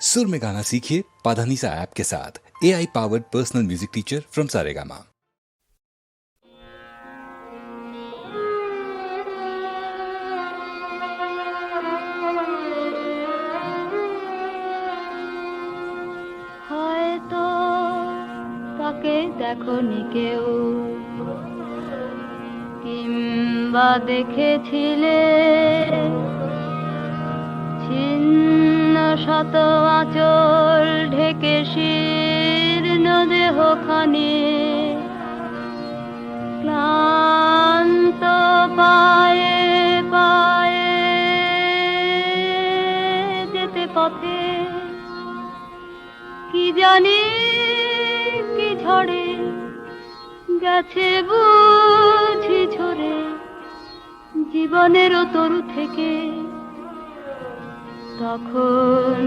सुर में गाना सीखिए पाधानीसा ऐप के साथ A I powered personal music teacher from Saregama হয়তো তাকে দেখনি কেউ কিংবা দেখেছিলে ছিন্ন শত আঁচল ঢেকে শীর্ণ দেহখানি। ক্লান্ত পায়ে পায়ে যেতে পথে কি জানি কি ঝড়ে গেছে বুঝি ঝরে জীবনেরও তরু থেকে। তখন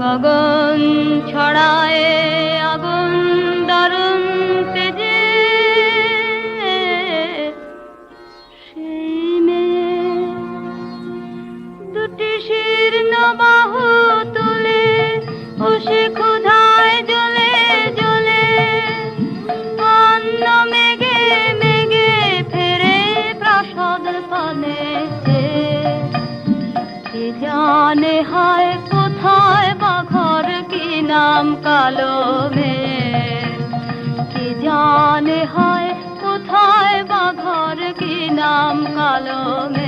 গগন ছড়ায় জানে হয় কোথায় বা ঘর কি নাম কালো মেয়ে কি জানে হয় কোথায় বা ঘর কি নাম কালো মেয়ে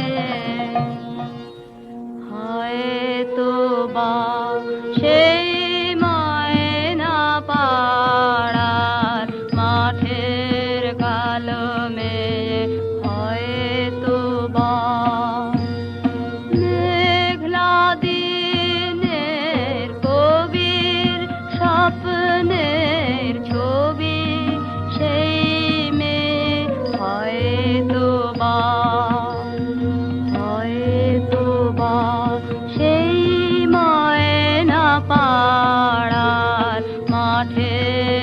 মাঠের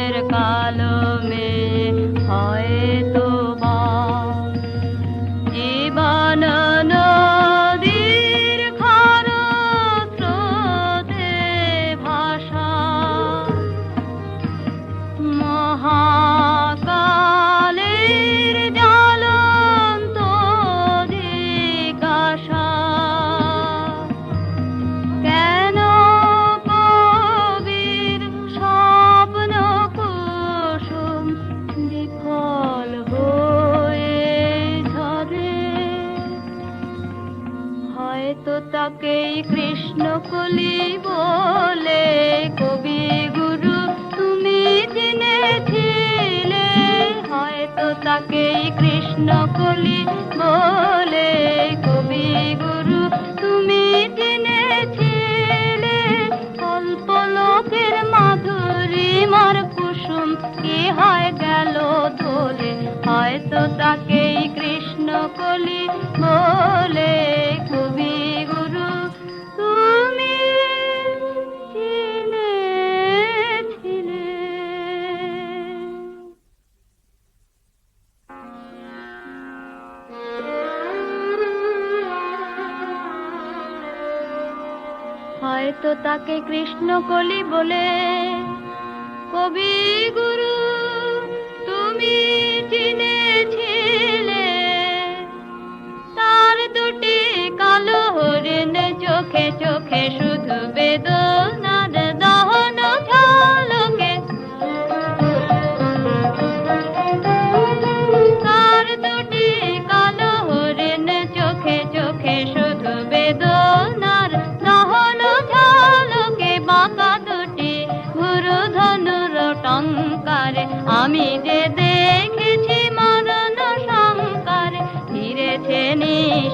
হয়তো তাকেই কৃষ্ণ কলি বলে, কবি গুরু, তুমি চিনেছিলে হয়তো তাকেই কৃষ্ণ কলি বলে, কবি গুরু, তুমি চিনেছিলে অল্প লোকের মাধুরী, মার কুসুম, কি হয় গেল ধরে হয়তো তাকেই কৃষ্ণ কলি হয়তো তাকে কৃষ্ণ কলি বলে, কবি গুরু, তুমি চিনেছিলে। তার দুটি কালো হরিণ চোখে চোখে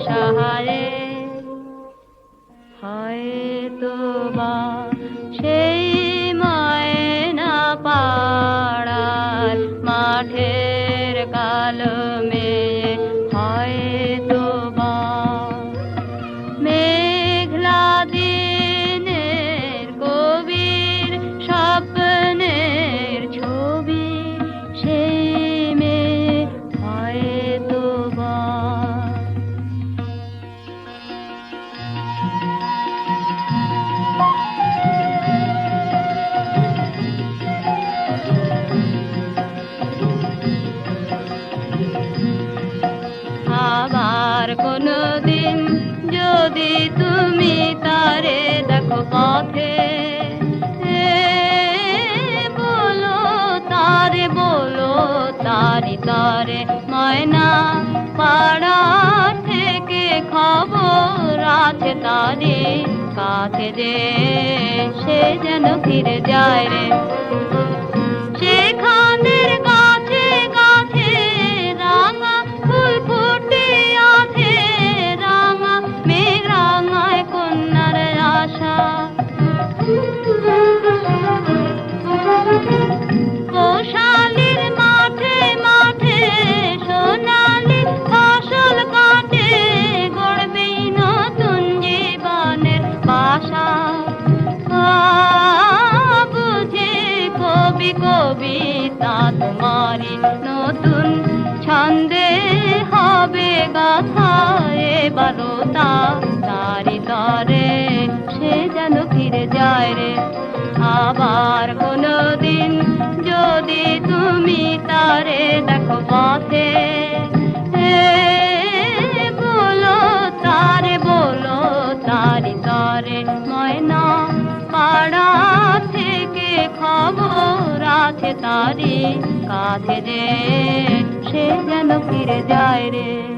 নিঃসহারে হয়তো বা সেই ময়না পাড়ার মাঠের কালো মেয়ে যদি তুমি তারে দেখো পথে বলো তারে, বলো তারি তারে ময়না পাড়া থেকে খবর আছে তারে কাছে যে সে যেন ফিরে যায় রে। তোমারি নতুন ছন্দে হবে গাথা এবারও তা তারি তরে সে যেন ফিরে যায় রে। আবার কোনো দিন যদি তুমি তারে দেখো পথে এ, বলো তারে বলো তারি তরে। ময়না পাড়া থেকে খবর আছে তারি কাছে যে সে যেন ফিরে যায় রে।